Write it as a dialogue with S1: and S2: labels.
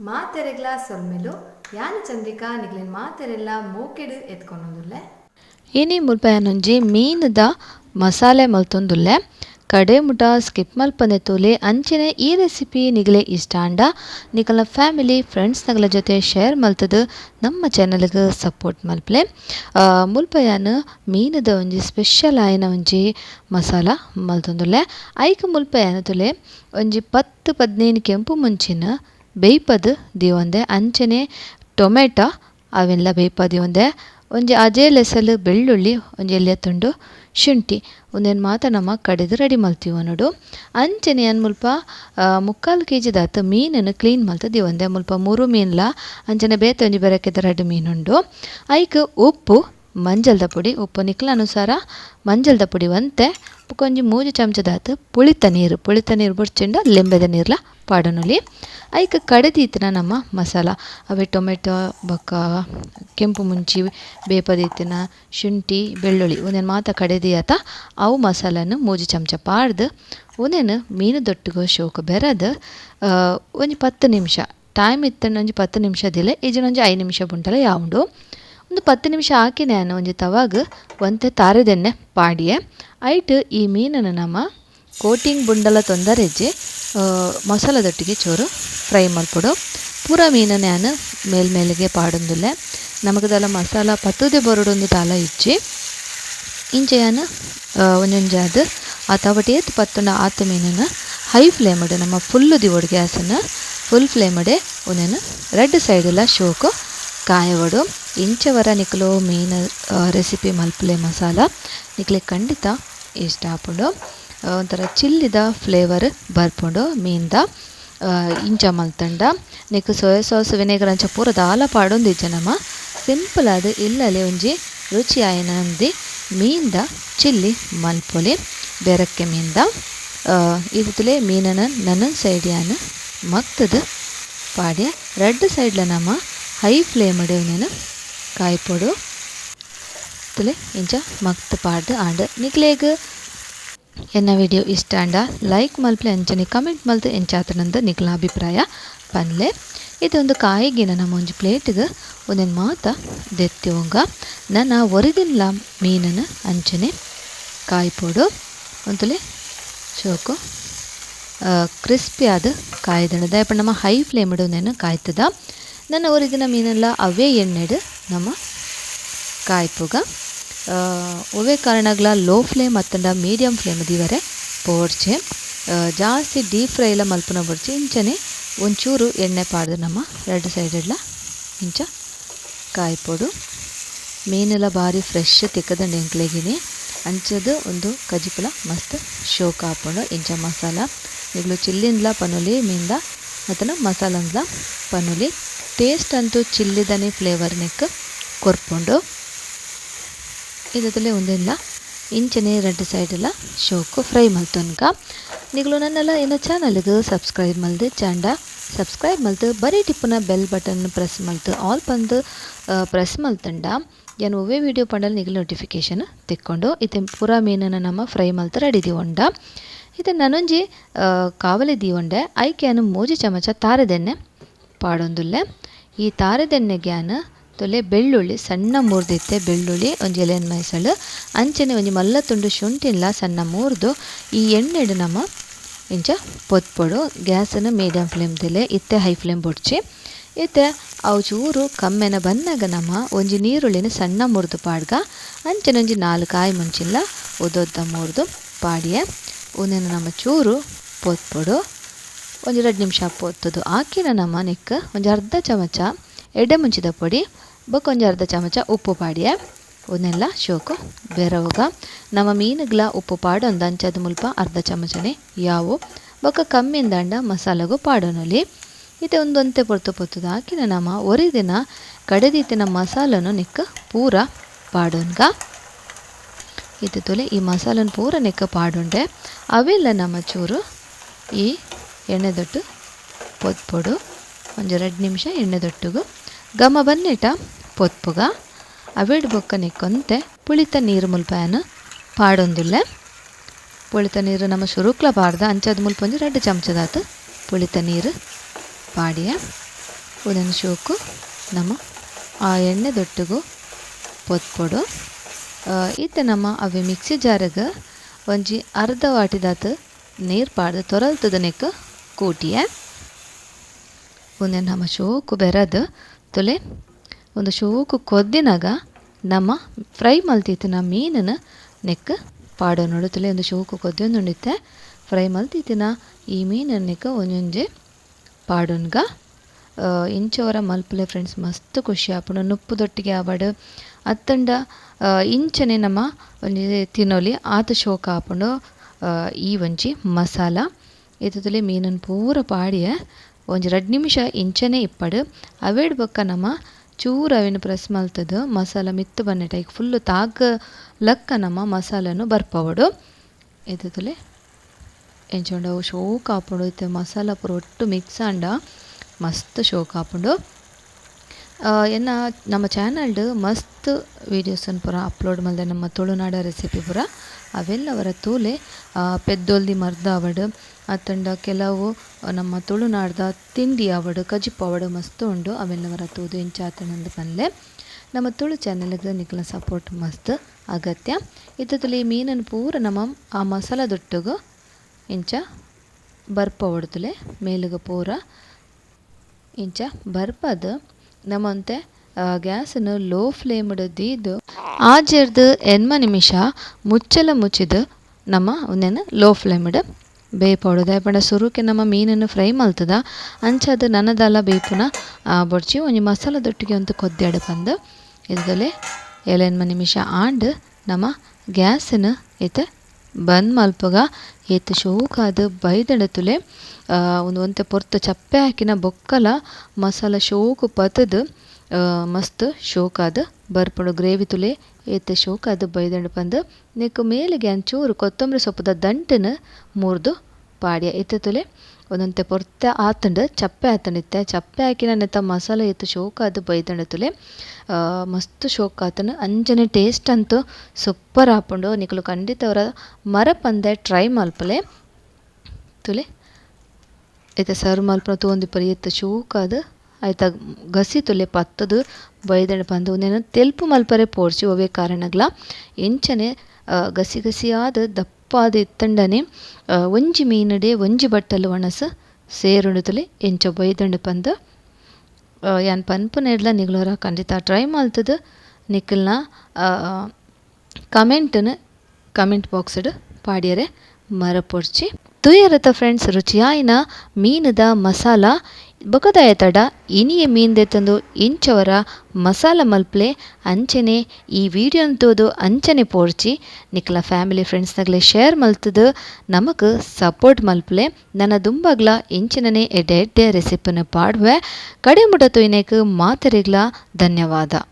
S1: ಮಾತೆರೆಗ್ಲ ಸೊಲ್ಮೆಲು ಯಾನ ಚಂದ್ರಿಕಾ ನಿಗ್ಲಿನ ಮಾತೆರೆಲ್ಲ ಮೂಕೆಡು ಎತ್ಕೊಂಡೊಂದುಲ್ಲೆ?
S2: ಇನಿ ಮುಲ್ಪಯನೊಂಜಿ ಮೀನುದ ಮಸಾಲೆ ಮಲ್ತೊಂದುಲ್ಲೆ? ಕಡೆ ಮುಟ ಸ್ಕಿಪ್ ಮಲ್ಪನೆ ತೋಲೆ ಅಂಚಿನ ಈ ರೆಸಿಪಿ ನಿಗಲೆ ಇಷ್ಟ ಅಂಡ ನಿಕಲ್ನ ಫ್ಯಾಮಿಲಿ ಫ್ರೆಂಡ್ಸ್ ನಗಲ ಜೊತೆ ಶೇರ್ ಮಲ್ತದು ನಮ್ಮ ಚಾನಲ್ಗೆ ಸಪೋರ್ಟ್ ಮಲ್ಪಲೆ. ಆ, ಮೀನದ ಮೀನುದ ಒಂಜಿ ಸ್ಪೆಷಲ್ ಆಯಿನ ಒಂಜಿ ಮಸಾಲ ಮಲ್ತೊಂದುಲ್ಲೆ. ಐಕ ಮುಲ್ಪಯನ ತುಲೆ ಒಂಜಿ ಪತ್ತು ಪದಿನೈದು ಕೆಂಪು ಮುಂಚಿನ ಬೇಯ್ಪದ್ ದಿವೊಂದೆ, ಅಂಚನೆ, ಟೊಮೆಟೊ, ಅವೆಲ್ಲ ಬೇಯ್ಪದಿ ಒಂದೆ ಒಂಜಿ ಅಜೇ ಲೆಸಲು ಬೆಳ್ಳುಳ್ಳಿ, ಒಂಜಿ ಎಲ್ಯ ತುಂಡು, ಶುಂಠಿ. ಒಂದೇನು ಮಾತ ನಮ್ಮ ಕಡೆದು ರೆಡಿ ಮಲ್ತೀವಿ ನೋಡು. ಅಂಚನೆ ಅನ್ ಮುಲ್ಪ ಮುಕ್ಕಾಲು ಕೆ ಜಿ ದಾತ್ ಮೀನನ್ನು ಕ್ಲೀನ್ ಮಲ್ತ ದಿವೊಂದೆ. ಮುಲ್ಪ ಮೂರು ಮೀನ್ಲ ಅಂಚನೆ ಬೇತೆ ಒಂಜಿ ಬೆರಕೆದ ರೆಡ್ ಮೀನುಂಡು. ಐಕ್ ಉಪ್ಪು ಮಂಜಲ್ದ ಪುಡಿ, ಉಪ್ಪು ನಿಕ್ಲ ಅನುಸಾರ ಮಂಜಲ್ದ ಪುಡಿ ಒಂತೆ. ಒಂಜಿ ಮೂಜಿ ಚಮಚದಾತ್ ಪುಳಿತ ನೀರು. ಪುಳಿತ ನೀರು ಬುಡ್ಚಿಂಡ ಲಿಂಬೆದ ನೀರ್ಲ ಪಾಡನುಲಿ. ಐಕ ಕಡೆದೀತಿನ ನಮ್ಮ ಮಸಾಲ. ಅವೆ ಟೊಮೆಟೊ, ಬೊಕ್ಕ, ಕೆಂಪು ಮುಂಚಿ ಬೇಪದೀತಿನ ಶುಂಠಿ, ಬೆಳ್ಳುಳ್ಳಿ ಒಂದೇನು ಮಾತ ಕಡೆದಿಯಾತ ಅವು ಮಸಾಲನ್ನು ಮೂಜಿ ಚಮಚ ಪಾಡ್ದು ಒಂದೇನು ಮೀನು ದೊಟ್ಟಿಗೋ ಶೋಕ ಬೆರೆದು ಒಂದು ಪತ್ತು ನಿಮಿಷ. ಟೈಮ್ ಇತ್ತಂಡು ಒಂಜಿ ಪತ್ತು ನಿಮಿಷದಿಲ್ಲ ಈಜಿನ ಒಂಜಿ ಐದು ನಿಮಿಷ ಬುಂಟಲ ಯಾವುದು ಒಂದು ನಿಮಿಷ ಹಾಕಿ ನಾನು ಒಂಜಿ ತವಾಗ ಒಂತೆ ತಾರದೆಣ್ಣೆ ಪಾಡಿಯೆ. ಐಟ್ ಈ ಮೀನನ್ನು ನಮ್ಮ ಕೋಟಿಂಗ್ ಬುಂಡಲ ತೊಂದರೆಜ್ಜೆ ಮಸಾಲದೊಟ್ಟಿಗೆ ಚೋರು ಫ್ರೈ ಮಲ್ಪೊಡು ಪೂರ ಮೀನನ್ನು ನಾನು ಮೇಲ್ಮೇಲೆಗೆ ಪಾಡೊಂದುಲ್ಲೆ. ನಮಗದೆಲ್ಲ ಮಸಾಲ ಪತ್ತುದೆ ಬರೋಡೊಂದು ತಾಲ ಇಚ್ಚಿ ಇಂಚೆಯನ ಯಾನ್ ಅದು. ಆ ತವಟಿ ಏತ್ ಪತ್ತುಂಡ ಆತ ಮೀನನ್ನು ಹೈ ಫ್ಲೇಮಡ್, ನಮ್ಮ ಫುಲ್ಲು ದಿವೋಡು ಗ್ಯಾಸನ್ನು ಫುಲ್ ಫ್ಲೇಮಡೆ ಒಂದೇನು ರೆಡ್ ಸೈಡೆಲ್ಲ ಶೋಕು ಕಾಯವಡು. ಇಂಚವರ ನಿಕ್ಲು ಮೇನ್ ರೆಸಿಪಿ ಮಲ್ಪುಲೆ ಮಸಾಲ. ನಿಕ್ಲೆ ಖಂಡಿತ ಇಷ್ಟ ಆ, ಒಂಥರ ಚಿಲ್ಲಿದ ಫ್ಲೇವರ್ ಬರ್ಪುಂಡು ಮೀನ್ದ. ಇಂಚ ಮಲ್ತಂಡ. ನಿಕ್ ಸೋಯಾ ಸಾಸ್ ವಿನೆಗರ್ ಅಂಚ ಪೂರ ದಾಲ ಪಾಡೊಂದು ಇಜ್ಜ ನಮ್ಮ. ಸಿಂಪಲ್ ಆದ್ ಇಲ್ಲಲೆ ಒಂಜಿ ರುಚಿ ಆಯನಂದಿ ಮೀನ್ದ ಚಿಲ್ಲಿ ಮಲ್ಪೊಲಿ ಬೆರಕ್ಕೆ ಮೀನ್ದ. ಇದುಲೆ ಮೀನನ ನನ್ನ ಸೈಡ್ಯಾನ ಮಕ್ತದ ಪಾಡ್ಯ. ರೆಡ್ ಸೈಡ್ಲ ನಮ್ಮ ಹೈ ಫ್ಲೇಮ್ ನಾನು. ಕಾಯಿಪೊಡು ತುಲೆ ಇಂಚ ಮಕ್ತ್ ಪಾಡ್ ಆಂಡ್ ನಿಕ್ಲೇಗ ಎನ್ನ ವಿಡಿಯೋ ಇಷ್ಟ ಅಂಡ ಲೈಕ್ ಮಲ್ಪಲೆ ಅಂಚನೆ ಕಮೆಂಟ್ ಮಲ್ತು ಎಂಚಾತನಂದ ನಿಕ್ಲ ಅಭಿಪ್ರಾಯ ಪನ್ಲೆ. ಇದೊಂದು ಕಾಯಿಗಿನ ನಮ್ಮ ಒಂದು ಪ್ಲೇಟ್ಗೆ. ಒಂದೊಂದು ಮಾತ, ದೆತ್ತಿವಂಗ. ನನ್ನ ಒರಿದಿನ್ಲ ಮೀನನ್ನು ಅಂಚನೆ ಕಾಯಿಪೊಡು ಒಂತಲೆ ಚೋಕು ಕ್ರಿಸ್ಪಿ ಆದ ಕಾಯ್ದಣ ದಯಪ ನಮ್ಮ ಹೈ ಫ್ಲೇಮ್ ಇಡೋನೇನು ಕಾಯ್ತದ. ನನ್ನ ಒರಿದಿನ ಮೀನೆಲ್ಲ ಅವೇ ಎಣ್ಣೆಡು ನಮ್ಮ ಕಾಯ್ಪುಗ. ಆ, ಒವೆ ಕಾರಣಗ್ಲ ಲೋ ಫ್ಲೇಮ್ ಅತ್ತಂಡ ಮೀಡಿಯಮ್ ಫ್ಲೇಮ್ ದಿವರೆ ಪೋರ್ಚೆ ಜಾಸ್ತಿ ಡೀಪ್ ಫ್ರೈ ಎಲ್ಲ ಮಲ್ಪನ ಬರ್ಚಿ ಇಂಚನೆ ಒಂಚೂರು ಎಣ್ಣೆ ಪಾಡ್ದು ನಮ್ಮ ಎರಡು ಸೈಡೆಲ್ಲ ಇಂಚ ಕಾಯ್ಪೊಡು. ಮೀನೆಲ್ಲ ಭಾರಿ ಫ್ರೆಶ್ ತಿಕ್ಕದಂಡು ಎಂಕ್ಲೆಗಿನಿ ಅಂಚದು ಒಂದು ಕಜಿಪುಲ ಮಸ್ತ್ ಶೋಕ್ ಹಾಕೊಂಡು ಇಂಚ ಮಸಾಲ. ಈಗಲೂ ಚಿಲ್ಲಿಂದ್ಲ ಪನುಲಿ ಮೀನ್ದ ಮತ್ತು ಮಸಾಲಂದ್ಲ ಪನುಲಿ. ಟೇಸ್ಟ್ ಅಂತೂ ಚಿಲ್ಲಿದನೆ ಫ್ಲೇವರ್ ನೆಕ್ ಕೊರ್ಪುಂಡು. ಇದರಲ್ಲಿ ಒಂದಿಲ್ಲ. ಇಂಚನೆ ಸೈಡ್ ಸೈಡೆಲ್ಲ ಶೋಕು ಫ್ರೈ ಮಲ್ತನ್ಕ ನಿಗಳು ನನ್ನೆಲ್ಲ ಏನೋ ಚಾನಲ್ಗೆ ಸಬ್ಸ್ಕ್ರೈಬ್ ಮಲ್ದು ಚಾಂಡ. ಸಬ್ಸ್ಕ್ರೈಬ್ ಮಲ್ತು ಬರೀ ಟಿಪ್ಪುನ ಬೆಲ್ ಬಟನ್ ಪ್ರೆಸ್ ಮಲ್ತು ಆಲ್ ಬಂದು ಪ್ರೆಸ್ ಮಲ್ತಂಡ. ಏನು ಒವ್ವೇ ವೀಡಿಯೋ ಪಂಡಲ್ಲಿ ನಿಗಲು ನೋಟಿಫಿಕೇಶನ್ ತಿಕ್ಕೊಂಡು. ಇದೆ ಪೂರ ಮೀನನ್ನು ನಮ್ಮ ಫ್ರೈ ಮಲ್ತು ರೆಡಿ ದಿವಂಡ. ಇದು ನನೊಂಜಿ ಆ, ಕಾವಲಿ ದಿವಂಡೆ. ಐಕ್ಯಾನು ಮೂಜಿ ಚಮಚ ತಾರದೆಣ್ಣೆ. ಪಾಡೊಂದುಲ್ಲೆ. ಈ ತಾರೆದೆಣ್ಣೆಗ್ಯಾನ್ ತೊಲೆ ಬೆಳ್ಳುಳ್ಳಿ, ಸಣ್ಣ ಮೂರ್ದಿತ್ತೆ ಬೆಳ್ಳುಳ್ಳಿ, ಒಂಜಿ ಎಲೆನ್ ಮೈಸಳು, ಅಂಚನೆ ಒಂಜಿ ಮಲ್ಲ ತುಂಡು ಶುಂಠಿಲ್ಲ ಸಣ್ಣ ಮೂರ್ದು, ಈ ಎಣ್ಣೆಡು ನಮ್ಮ ಇಂಚ ಪೊತ್ಪೊಡು ಗ್ಯಾಸನ್ನು ಮೀಡಿಯಮ್ ಫ್ಲೇಮ್ದಲೆ ಇತ್ತೆ ಹೈ ಫ್ಲೇಮ್ ಬೊಡ್ಚಿ. ಇತ್ತೆ ಅವು ಚೂರು ಕಮ್ಮೆನ ಬನ್ನಾಗ ನಮ್ಮ ಒಂಜಿ ನೀರುಳ್ಳಿನ ಸಣ್ಣ ಮುರಿದು ಪಾಡ್ಗ, ಅಂಚನೆ ಒಂಜಿ ನಾಲ್ಕು ಕಾಯಿ ಮುಂಚಿಲ್ಲ, ಉದೊದ್ದ ಮುರಿದು ಪಾಡಿಯೆ. ಒಂದೇನು ನಮ್ಮ ಚೂರು ಪೊತ್ಪೊಡು ಒಂಜಿ ಎರಡು ನಿಮಿಷ ಪೊತ್ತದು. ಆಕಿನ ನಮ್ಮ ನೆಕ್ ಒಂದು ಅರ್ಧ ಚಮಚ ಎಡೆ ಮುಂಚಿದ ಪೊಡಿ, ಬೊಕ್ಕ ಒಂದು ಅರ್ಧ ಚಮಚ ಉಪ್ಪು ಪಾಡಿಯೆ. ಒಂದೆಲ್ಲ ಶೋಕು, ಬೆರವುಗ, ನಮ್ಮ ಮೀನುಗಳ ಉಪ್ಪು ಪಾಡೊಂದು ಅಂಚದ ಮುಲ್ಪ ಅರ್ಧ ಚಮಚನೆ ಯಾವು. ಬೊಕ್ಕ ಕಮ್ಮಿಂದಂಡ ಮಸಾಲೆಗೂ ಪಾಡೋನಲಿ. ಇದು ಒಂದೊಂತೆ ಪೊರ್ತು ಪೊತ್ತದ. ಹಾಕಿನ ನಮ್ಮ ಒರಿದಿನ ಕಡೆದೀತಿನ ಮಸಾಲನು ನಿಕ್ಕ ಪೂರ ಪಾಡೋನ್ಗ. ಇದು ತೊಲೆ ಈ ಮಸಾಲನ ಪೂರ ನೆಕ್ಕ ಪಾಡುಂಡೆ. ಅವೆಲ್ಲ ನಮ್ಮ ಚೂರು ಈ ಎಣ್ಣೆ ದೊಟ್ಟು, ಪೊತ್ಪೊಡು, ಒಂದು ಎರಡು ನಿಮಿಷ ಎಣ್ಣೆ ದೊಟ್ಟುಗು. ಘಮ ಬನ್ನೆಟ ಪೊತ್ಪುಗ. ಅವೆಡ್ ಬೊಕ್ಕ ನೆಕ್ಕೊಂತೆ ಪುಳಿತ ನೀರು ಮುಲ್ಪಾಯನ ಪಾಡೊಂದುಲ್ಲೆ. ಪುಳಿತ ನೀರು ನಮ್ಮ ಶುರುಕ್ಲ ಪಾಡ್ದ ಅಂಚದ ಮುಲ್ಪ ಒಂಜಿ ಎರಡು ಚಮಚದಾತು. ಪುಳಿತ ನೀರು ಪಾಡಿಯ. ಒಂದೊಂದು ಶೋಕು, ನಮ್ಮ ಆ ಎಣ್ಣೆ ದೊಟ್ಟಿಗೂ, ಪೊತ್ಪೊಡು. ಇತ್ತೆ ನಮ್ಮ ಅವೆ ಮಿಕ್ಸಿ ಜಾರಗ ಒಂಜಿ ಅರ್ಧ ವಾಟಿದಾತ್ ನೀರು ಪಾಡ್ದು, ತೊರಲ್ತದ ನೆಕ್ ಕೂಟಿಯೆ ಒಂದೆ ನಮ್ಮ ಶೋಕು ಬೆರದ್ ತುಲೆ. ಒಂದು ಶೋಕು ಕೊದ್ದಿನಾಗ ನಮ್ಮ ಫ್ರೈ ಮಲ್ತಿತ್ತಿನ ಮೀನನ ನೆಕ್ ಪಾಡೋ ನೋಡು ತುಲೆ. ಒಂದು ಶೋಕು ಕೊದ್ದೊಂದುಂಡಿತ್ತೆ ಫ್ರೈ ಮಲ್ತಿತ್ತಿನ ಈ ಮೀನನ ನೆಕ್ ಒಂಜೊಂಜೆ ಪಾಡೋನ್ಗ ಇಂಚವರ ಮಲ್ಪುಲೆ ಫ್ರೆಂಡ್ಸ್, ಮಸ್ತ್ ಖುಷಿ ಆಪುಂಡು. ನುಪ್ಪುದೊಟ್ಟಿಗೆ ಆವಡ್ ಅತ್ತಂಡ ಇಂಚನೆ ನಮ್ಮ ಒಂಜಿ ತಿನ್ನೊಲಿ ಆತ ಶೋಕ ಆಪುಂಡು. ಈ ಒಂಜಿ ಮಸಾಲ. ಇತ್ತುಲೆ ಮೀನನ್ ಪೂರ ಪಾಡಿಯ ಒಂಜಿ ರಡ್ಡ್ ನಿಮಿಷ ಇಂಚನೆ ಇಪ್ಪಡ್. ಅವೆಡ್ ಬೊಕ್ಕ ನಮ್ಮ ಚೂರು ಅವೆನ್ ಪ್ರೆಸ್ ಮಲ್ತದು. ಮಸಾಲ ಮಿತ್ತ್ ಬನ್ನೆಟ ಈಗ ಫುಲ್ಲು ತಾಗ ಲಕ್ಕ ನಮ್ಮ ಮಸಾಲನು ಬರ್ಪವಡು. ಇತ್ತುಲೆ ಎಂಚೋಂಡ ಅವು ಶೋಕ್ ಆಪುಂಡು ಇತ್ತೆ ಮಸಾಲ ಪೂರ ಒಟ್ಟು ಮಿಕ್ಸ್ ಆಂಡ ಮಸ್ತ್ ಶೋಕ ಆಪುಂಡು ಎನ್ನ ನಮ್ಮ ಚಾನಲ್ಡ್ ಮಸ್ತ್ ವೀಡಿಯೋಸನ್ನು ಪೂರ ಅಪ್ಲೋಡ್ ಮಲ್ದೆ ನಮ್ಮ ತುಳುನಾಡ ರೆಸಿಪಿ ಪೂರ. ಅವೆಲ್ಲವರ ತೂಲೆ ಪೆದ್ದೊಲ್ದಿ ಮರ್ದ ಅವಡು ಅತ್ತಂಡ ಕೆಲವು ನಮ್ಮ ತುಳುನಾಡ್ದ ತಿಂಡಿ ಅವಡು ಕಜಿಪ್ ಅವಡು ಮಸ್ತ್ ಉಂಡು. ಅವೆಲ್ಲವರ ತೂದು ಇಂಚ ಆತನಂದು ಪನ್ಲೆ ನಮ್ಮ ತುಳು ಚಾನಲ್ಗೆ ನಿಕ್ಲ ಸಪೋರ್ಟ್ ಮಸ್ತ್ ಅಗತ್ಯ. ಇತ್ತದಲ್ಲಿ ಮೀನನ್ನು ಪೂರ ನಮ್ಮ ಆ ಮಸಾಲದೊಟ್ಟಿಗೂ ಇಂಚ ಬರ್ಪ ಹೊಡ್ತಲೆ ಮೇಲುಗ ಪೂರ ಇಂಚ ಬರ್ಪದ ನಮ್ಮಂತೆ ಗ್ಯಾಸನ್ನು ಲೋ ಫ್ಲೇಮ್ ದೀದು ಆಜೆರ್ದು ಎನ್ಮ ನಿಮಿಷ ಮುಚ್ಚಲ ಮುಚ್ಚಿದ ನಮ್ಮ ಒಂದೇನು ಲೋ ಫ್ಲೇಮ್ಡ್ ಬೇಯ್ಪೋಡು ದಾಯಪಂಡ ಸುರುಕೆ ನಮ್ಮ ಮೀನನ್ನು ಫ್ರೈ ಮಲ್ತದ, ಅಂಚದು ನನ್ನದಲ್ಲ ಬೇಪುನ ಬಡ್ಚಿ ಒಂಜಿ ಮಸಾಲದೊಟ್ಟಿಗೆ ಒಂದು ಕೊದ್ದೆಡ ಬಂದು ಇದರಲ್ಲಿ ಏಳೆನ್ಮ ನಿಮಿಷ ಆಂಡ್ ನಮ್ಮ ಗ್ಯಾಸನ್ನು ಇತ್ತೆ ಬಂದ್ ಮಲ್ಪಗ ಏತ್ ಶೋಕಾದ್ ಬೈದಡ ತುಲೆ ಉಂದು ಒಂತೆ ಪೊರ್ತ ಚಪ್ಪೆ ಹಾಕಿನ ಬೊಕ್ಕಲ ಮಸಾಲ ಶೋಕು ಪತದ ಮಸ್ತ್ ಶೋಕಾದ್ ಬರ್ಪುಂಡು ಗ್ರೇವಿ ತುಲೆ, ಏತ್ ಶೋಕಾದ್ ಬೈದಂಡ ಪಂದ್ ನೆಕ್ ಮೇಲೆಗೆ ಅಂಚೂರು ಕೊತ್ತಂಬರಿ ಸೊಪ್ಪುದ ದಂಟನ್ ಮೂರ್ದು ಪಾಡ್ಯ ಇತ್ತೆ ತುಲೆ. ಒಂದೊಂತೆ ಪೊರ್ತೆ ಆತಂಡ್, ಚಪ್ಪೆ ಆತಂಡ್ ಇತ್ತೆ. ಚಪ್ಪೆ ಹಾಕಿನ ನೆತ್ತ ಮಸಾಲ ಶೋಕ ಅದು ಬೈದಂಡ ತುಲೆ. ಮಸ್ತ್ ಶೋಕ ಆತನ ಅಂಜನೆ ಟೇಸ್ಟ್ ಅಂತೂ ಸೂಪರ್ ಆಪುಂಡು. ನಿಕುಲು ಖಂಡಿತ ಅವರ ಮರ ಪಂದೆ ಟ್ರೈ ಮಲ್ಪಲೆ ತುಲೆ ಆಯ್ತ ಸರ್ವ್ ಮಲ್ಪನ ಪರಿ ಎತ್ತ ಅದು. ಐತ ಗಸಿ ತುಲೆ ಪತ್ತದು ಬೈದಂಡ ಪಂದು ಒಂದೇನು ತೆಲ್ಪು ಮಲ್ಪರೆ ಪೋಡ್ಸಿ ಒವೆ ಕಾರಣಗ್ಲ. ಎಂಚನೆ ಗಸಿ ಗಸಿಯಾದ ದಪ್ಪಾದ ಆ, ಒಂಜಿ ಮೀನಡೆ ಒಂಜಿ ಬಟ್ಟಲು ಒಣಸ ಸೇರುಂಡು ತುಲೆ ಎಂಚ ಬೈದಂಡು ಪಂದ್. ಯಾನ್ ಪನ್ಪುನೆಡ್ಲ ನಿಗ್ಲೋರ ಖಂಡಿತ ಟ್ರೈ ಮಲ್ತದು. ನಿಖಲ್ನ ಕಮೆಂಟನ್ನು ಕಮೆಂಟ್ ಬಾಕ್ಸ್ಡ್ ಪಾಡ್ಯರೆ ಮರಪೊಡ್ಚಿ. ತುಯರತ ಫ್ರೆಂಡ್ಸ್ ರುಚಿಯಾಯಿನ ಮೀನದ ಮಸಾಲ ಬೊಕದಾಯ ತಡ ಇನಿಯ ಮೀನ್ ದೆತ್ತಂದು ಇಂಚವರ ಮಸಾಲ ಮಲ್ಪ್ಲೆ ಅಂಚನೆ ಈ ವಿಡಿಯೋನ ತೋದು ಅಂಚನೆ ಪೋರ್ಚಿ. ನಿಕ್ಲ ಫ್ಯಾಮಿಲಿ ಫ್ರೆಂಡ್ಸ್ನಗ್ಲೆ ಶೇರ್ ಮಲ್ತದು ನಮಕ್ ಸಪೋರ್ಟ್ ಮಲ್ಪ್ಲೆ. ನನ್ನ ದುಂಬಗ್ಲ ಇಂಚಿನನೆ ಎಡೆ ಎಡ್ಡೆ ರೆಸಿಪಿನ ಪಾಡ್ವೆ. ಕಡೆ ಮುಟ ತೊಯ್ನೆಕ್ ಮಾತರಿಗ್ಲ ಧನ್ಯವಾದ.